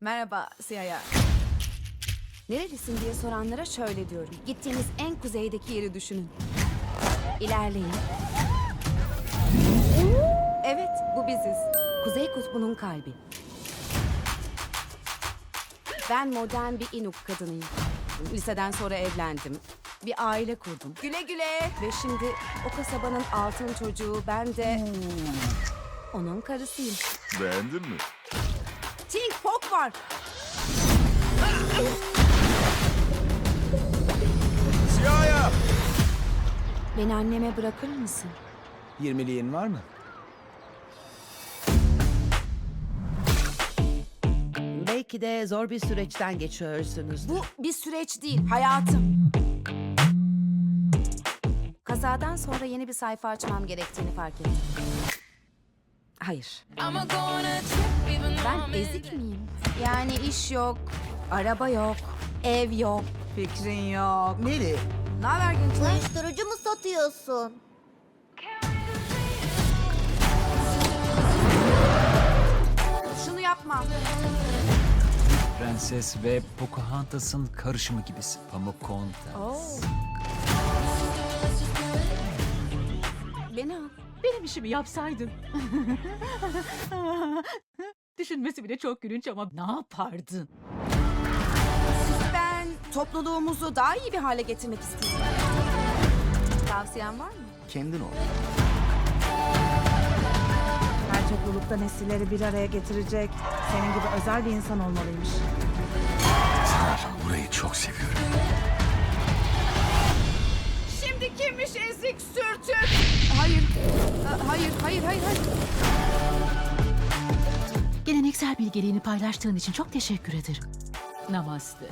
Merhaba Siyaya. Nerelisin diye soranlara şöyle diyorum. Gittiğiniz en kuzeydeki yeri düşünün. İlerleyin. Evet, bu biziz. Kuzey Kutbu'nun kalbi. Ben modern bir Inuk kadınıyım. Liseden sonra evlendim. Bir aile kurdum. Güle güle. Ve şimdi o kasabanın altın çocuğu ben de onun karısıyım. Beğendin mi? Tink Pok var. Siyahya! Beni anneme bırakır mısın? 20'liğin var mı? Belki de zor bir süreçten geçiyorsunuz. Bu bir süreç değil, hayatım. Kazadan sonra yeni bir sayfa açmam gerektiğini fark ettim. Hayır. Ben ezik miyim? Yani iş yok, araba yok, ev yok. Fikrin yok. Neri? Ne haber gençler? Uyuşturucu mu satıyorsun? Şunu yapma. Prenses ve Pocahontas'ın karışımı gibisin. Pocahontas. Beni al. Benim işimi yapsaydın. Düşünmesi bile çok gülünç ama ne yapardın? Ben topluluğumuzu daha iyi bir hale getirmek istiyorum. Tavsiyen var mı? Kendin ol. Her toplulukta nesilleri bir araya getirecek senin gibi özel bir insan olmalıymış. Burayı çok seviyorum. Hayır, hayır, hayır, hayır. Geleneksel bilgeliğini paylaştığın için çok teşekkür ederim. Namaste.